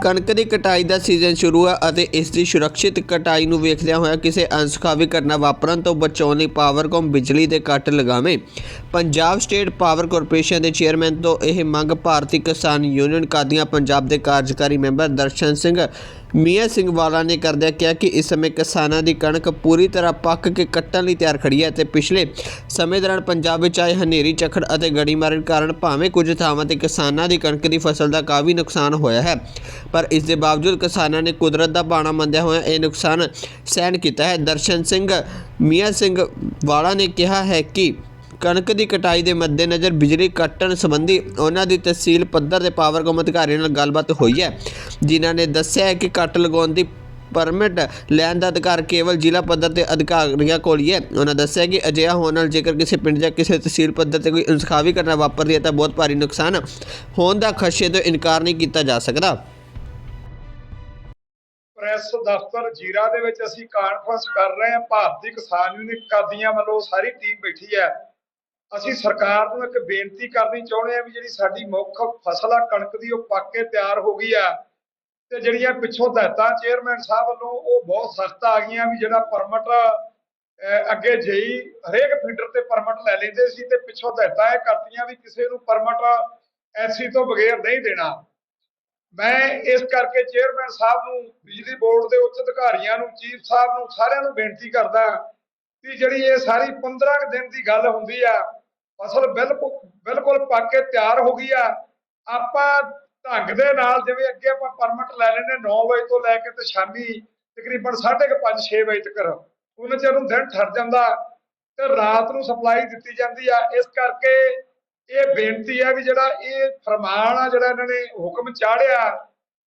ਕਣਕ ਦੀ ਕਟਾਈ ਦਾ ਸੀਜ਼ਨ ਸ਼ੁਰੂ ਹੈ ਅਤੇ ਇਸ ਦੀ ਸੁਰੱਖਿਅਤ ਕਟਾਈ ਨੂੰ ਵੇਖਦਿਆਂ ਹੋਇਆ ਕਿਸੇ ਅਨਸਖਾਵੀ ਘਟਨਾ ਵਾਪਰਨ ਤੋਂ ਬਚਾਉਣ ਲਈ ਪਾਵਰਕੌਮ ਬਿਜਲੀ ਦੇ ਕੱਟ ਲਗਾਵੇ। ਪੰਜਾਬ ਸਟੇਟ ਪਾਵਰ ਕਾਰਪੋਰੇਸ਼ਨ ਦੇ ਚੇਅਰਮੈਨ ਤੋਂ ਇਹ ਮੰਗ ਭਾਰਤੀ ਕਿਸਾਨ ਯੂਨੀਅਨ ਕਾਦੀਆਂ ਪੰਜਾਬ ਦੇ ਕਾਰਜਕਾਰੀ ਮੈਂਬਰ ਦਰਸ਼ਨ ਸਿੰਘ ਮੀਆਂ ਸਿੰਘ ਵਾਲਾ ਨੇ ਕਰਦਿਆਂ ਕਿਹਾ ਕਿ ਇਸ ਸਮੇਂ ਕਿਸਾਨਾਂ ਦੀ ਕਣਕ ਪੂਰੀ ਤਰ੍ਹਾਂ ਪੱਕ ਕੇ ਕੱਟਣ ਲਈ ਤਿਆਰ ਖੜੀ ਹੈ ਤੇ ਪਿਛਲੇ ਸਮੇਂ ਦੌਰਾਨ ਪੰਜਾਬ ਵਿੱਚ ਆਏ ਹਨੇਰੀ ਝੱਖੜ ਅਤੇ ਗੜੀਮਾਰਨ ਕਾਰਨ ਭਾਵੇਂ ਕੁਝ ਥਾਵਾਂ ਤੇ ਕਿਸਾਨਾਂ ਦੀ ਕਣਕ ਦੀ ਫਸਲ ਦਾ ਕਾਫੀ ਨੁਕਸਾਨ ਹੋਇਆ ਹੈ। ਪਰ ਇਸ ਦੇ ਬਾਵਜੂਦ ਕਿਸਾਨਾਂ ਨੇ ਕੁਦਰਤ ਦਾ ਬਾਣਾ ਮੰਨਦਿਆਂ ਹੋਇਆ ਇਹ ਨੁਕਸਾਨ ਸਹਿਣ ਕੀਤਾ ਹੈ। ਦਰਸ਼ਨ ਸਿੰਘ, ਮੀਆਂ ਸਿੰਘ ਵਾਲਾ ਨੇ ਕਿਹਾ ਹੈ ਕਿ ਕਣਕ ਦੀ ਕਟਾਈ ਦੇ ਮੱਦੇਨਜ਼ਰ ਬਿਜਲੀ ਕੱਟਣ ਸੰਬੰਧੀ ਉਹਨਾਂ ਦੀ ਤਹਿਸੀਲ ਪੱਧਰ ਦੇ ਪਾਵਰਕਮ ਅਧਿਕਾਰੀਆਂ ਨਾਲ ਗੱਲਬਾਤ ਹੋਈ ਹੈ, ਜਿਨ੍ਹਾਂ ਨੇ ਦੱਸਿਆ ਹੈ ਕਿ ਕੱਟ ਲਗਾਉਣ ਦੀ ਪਰਮਿਟ ਲੈਣ ਦਾ ਅਧਿਕਾਰ ਕੇਵਲ ਜ਼ਿਲ੍ਹਾ ਪੱਧਰ ਤੇ ਅਧਿਕਾਰੀਆਂ ਕੋਲ ਹੀ ਹੈ। ਉਹਨਾਂ ਦੱਸਿਆ ਕਿ ਅਜਿਹਾ ਹੋਣ ਨਾਲ ਜੇਕਰ ਕਿਸੇ ਪਿੰਡ ਜਾਂ ਕਿਸੇ ਤਹਿਸੀਲ ਪੱਧਰ ਤੇ ਕੋਈ ਇਨਸਖਾਵੀ ਘਟਨਾ ਵਾਪਰਦੀ ਹੈ ਤਾਂ ਬਹੁਤ ਭਾਰੀ ਨੁਕਸਾਨ ਹੋਣ ਦਾ ਖਦਸ਼ੇ ਤੋਂ ਇਨਕਾਰ ਨਹੀਂ ਕੀਤਾ ਜਾ ਸਕਦਾ। ਪ੍ਰੈਸ ਦਫ਼ਤਰ ਜੀਰਾ ਦੇ ਵਿੱਚ ਅਸੀਂ ਕਾਨਫਰੰਸ ਕਰ ਰਹੇ ਹਾਂ। ਭਾਰਤੀ ਕਿਸਾਨ ਯੂਨੀਅਨ ਕਾਦੀਆਂ ਵੱਲੋਂ ਸਾਰੀ ਟੀਮ ਬੈਠੀ ਹੈ। ਅਸੀਂ ਸਰਕਾਰ ਨੂੰ ਇੱਕ ਬੇਨਤੀ ਕਰਨੀ ਚਾਹੁੰਦੇ ਹਾਂ ਵੀ ਜਿਹੜੀ ਸਾਡੀ ਮੁੱਖ ਫਸਲ ਆ, ਕਣਕ ਦੀ, ਉਹ ਪੱਕ ਕੇ ਤਿਆਰ ਹੋ ਗਈ ਆ। ਤੇ ਜਿਹੜੀਆਂ ਪਿੱਛੋਂ ਹਦਾਇਤਾਂ ਚੇਅਰਮੈਨ ਸਾਹਿਬ ਵੱਲੋਂ, ਉਹ ਬਹੁਤ ਸਖਤ ਆ ਗਈਆਂ ਵੀ ਜਿਹੜਾ ਪਰਮਿਟ ਅੱਗੇ ਜਈ ਹਰੇਕ ਫੀਡਰ ਤੇ ਪਰਮਿਟ ਲੈ ਲੈਂਦੇ ਸੀ ਤੇ ਪਿੱਛੋਂ ਹਦਾਇਤਾਂ ਇਹ ਕਰਤੀਆਂ ਵੀ ਕਿਸੇ ਨੂੰ ਪਰਮਿਟ ਐਸੀ ਤੋਂ ਬਗੈਰ ਨਹੀਂ ਦੇਣਾ। ਮੈਂ ਇਸ ਕਰਕੇ ਚੇਅਰਮੈਨ ਸਾਹਿਬ ਨੂੰ, ਬਿਜਲੀ ਬੋਰਡ ਦੇ ਉੱਚ ਅਧਿਕਾਰੀਆਂ ਨੂੰ ਚੀਫ ਸਾਹਿਬ ਨੂੰ, ਸਾਰਿਆਂ ਨੂੰ ਬੇਨਤੀ ਕਰਦਾ ਕਿ ਜਿਹੜੀ ਇਹ ਸਾਰੀ 15 ਦਿਨ ਦੀ ਗੱਲ ਹੁੰਦੀ ਆ, ਫਸਲ ਬਿਲਕੁਲ ਪੱਕ ਕੇ ਤਿਆਰ ਹੋ ਗਈ ਆ, ਆਪਾਂ ਢੰਗ ਦੇ ਨਾਲ ਜਿਵੇਂ ਅੱਗੇ ਆਪਾਂ ਪਰਮਿਟ ਲੈ ਲੈਂਦੇ 9 ਵਜੇ ਤੋਂ ਲੈ ਕੇ ਤੇ ਸ਼ਾਮੀ ਤਕਰੀਬਨ 5:30 6 ਵਜੇ ਤੱਕ ਉਹਨਾਂ ਚਿਰ ਨੂੰ ਦਿਨ ਠਰ ਜਾਂਦਾ ਤੇ ਰਾਤ ਨੂੰ ਸਪਲਾਈ ਦਿੱਤੀ ਜਾਂਦੀ ਆ, ਇਸ ਕਰਕੇ ਇਹ ਬੇਨਤੀ ਹੈ ਵੀ ਜਿਹੜਾ ਇਹ ਫਰਮਾਨ ਆ ਜਿਹੜਾ ਇਹਨਾਂ ਨੇ ਹੁਕਮ ਚਾੜਿਆ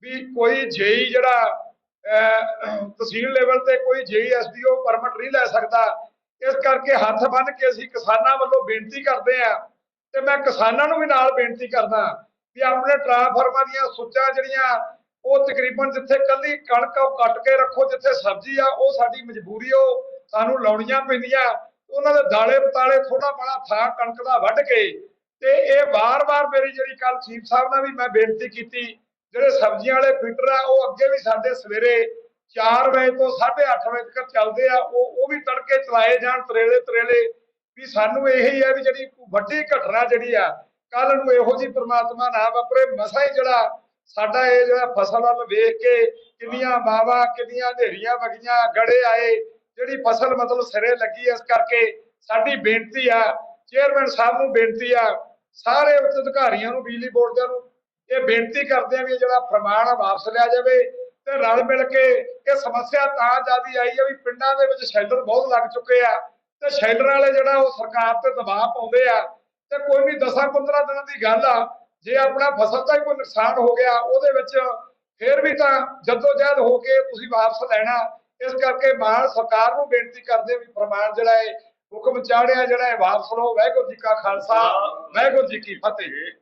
ਵੀ ਕੋਈ ਜੇਈ ਜਿਹੜਾ ਤਹਿਸੀਲ ਲੈਵਲ ਤੇ ਕੋਈ ਜੇਈ ਐਸਡੀਓ ਪਰਮਿਟ ਨਹੀਂ ਲੈ ਸਕਦਾ, ਇਸ ਕਰਕੇ ਹੱਥ ਬੰਨ ਕੇ ਅਸੀਂ ਕਿਸਾਨਾਂ ਵੱਲੋਂ ਬੇਨਤੀ ਕਰਦੇ ਆ ਤੇ ਮੈਂ ਕਿਸਾਨਾਂ ਨੂੰ ਵੀ ਨਾਲ ਬੇਨਤੀ ਕਰਦਾ ਵੀ ਆਪਣੇ ਟਰਾਂਸਫਾਰਮਾਂ ਦੀਆਂ ਸੁੱਚਾਂ ਜਿਹੜੀਆਂ, ਉਹ ਤਕਰੀਬਨ ਜਿੱਥੇ ਕੱਲੀ ਕਣਕ ਆ ਉਹ ਕੱਟ ਕੇ ਰੱਖੋ, ਜਿੱਥੇ ਸਬਜ਼ੀ ਆ ਉਹ ਸਾਡੀ ਮਜਬੂਰੀ ਉਹ ਸਾਨੂੰ ਲਾਉਣੀਆਂ ਪੈਂਦੀਆਂ, ਉਹਨਾਂ ਦੇ ਦਾਲੇ ਪਤਾਲੇ ਥੋੜਾ ਬੜਾ ਥਾਂ ਕਣਕ ਦਾ ਵੱਢ ਕੇ ਤੇ ਇਹ ਵਾਰ-ਵਾਰ ਮੇਰੀ ਜਿਹੜੀ ਕੱਲ ਚੀਫ ਸਾਹਿਬ ਨਾਲ ਵੀ ਮੈਂ ਬੇਨਤੀ ਕੀਤੀ, ਜਿਹੜੇ ਸਬਜ਼ੀਆਂ ਵਾਲੇ ਫੀਡਰ ਆ, ਉਹ ਅੱਗੇ ਵੀ ਸਾਡੇ ਸਵੇਰੇ 4 ਵਜੇ ਤੋਂ 8:30 ਵਜੇ ਤੱਕ ਚੱਲਦੇ ਆ, ਉਹ ਉਹ ਵੀ ਤੜਕੇ ਚਲਾਏ ਜਾਣ ਤਰੇਲੇ ਤਰੇਲੇ। ਵੀ ਸਾਨੂੰ ਇਹ ਹੈ ਵੀ ਜਿਹੜੀ ਵੱਡੀ ਘਟਨਾ ਜਿਹੜੀ ਆ ਕੱਲ ਨੂੰ ਇਹੋ ਜੀ ਪ੍ਰਮਾਤਮਾ ਨਾ ਵਾਪਰੇ। ਮਸਾ ਹੀ ਜਿਹੜਾ ਸਾਡਾ ਇਹ ਜਿਹੜਾ ਫਸਲ ਵੱਲ ਵੇਖ ਕੇ ਕਿੰਨੀਆਂ ਮਾਵਾਂ ਕਿੰਨੀਆਂ ਹਨੇਰੀਆਂ ਵਗੀਆਂ, ਗੜੇ ਆਏ, ਜਿਹੜੀ ਫਸਲ ਮਤਲਬ ਸਿਰੇ ਲੱਗੀ ਇਸ ਕਰਕੇ ਸਾਡੀ ਬੇਨਤੀ ਆ ਚੇਅਰਮੈਨ ਸਾਹਿਬ ਨੂੰ ਬੇਨਤੀ ਆ, ਸਾਰੇ ਉੱਚ ਅਧਿਕਾਰੀਆਂ ਨੂੰ, ਬਿਜਲੀ ਬੋਰਡ ਦੇ ਨੂੰ, ਇਹ ਬੇਨਤੀ ਕਰਦੇ ਆ ਵੀ ਜਿਹੜਾ ਫਰਮਾਨ ਆ ਵਾਪਸ ਲਿਆ ਜਾਵੇ ਤੇ ਰਲ ਮਿਲ ਕੇ ਇਹ ਸਮੱਸਿਆ ਤਾਂ ਜਿਆਦੀ ਆਈ ਆ ਵੀ ਪਿੰਡਾਂ ਦੇ ਵਿੱਚ ਸ਼ੈਲਟਰ ਬਹੁਤ ਲੱਗ ਚੁੱਕੇ ਆ ਤੇ ਸ਼ੈਲਟਰ ਵਾਲੇ ਜਿਹੜਾ ਉਹ ਸਰਕਾਰ ਤੇ ਦਬਾਅ ਪਾਉਂਦੇ ਆ ਤੇ ਕੋਈ ਨਹੀਂ 10-15 ਦਿਨਾਂ ਦੀ ਗੱਲ ਆ, ਜੇ ਆਪਣਾ ਫਸਲ ਦਾ ਕੋਈ ਨੁਕਸਾਨ ਹੋ ਗਿਆ, ਉਹਦੇ ਵਿੱਚ ਫਿਰ ਵੀ ਤਾਂ ਜਦੋਜਹਿਦ ਹੋ ਕੇ ਤੁਸੀਂ ਵਾਪਸ ਲੈਣਾ, ਇਸ ਕਰਕੇ ਮਾਨ ਸਰਕਾਰ ਨੂੰ ਬੇਨਤੀ ਕਰਦੇ ਵੀ ਫਰਮਾਨ ਜਿਹੜਾ ਹੈ ਹੁਕਮ ਚਾੜਿਆ ਜਿਹੜਾ ਹੈ ਵਾਪਸ ਲਓ। ਵਾਹਿਗੁਰੂ ਜੀ ਕਾ ਖਾਲਸਾ ਵਾਹਿਗੁਰੂ ਜੀ ਕੀ ਫਤਿਹ।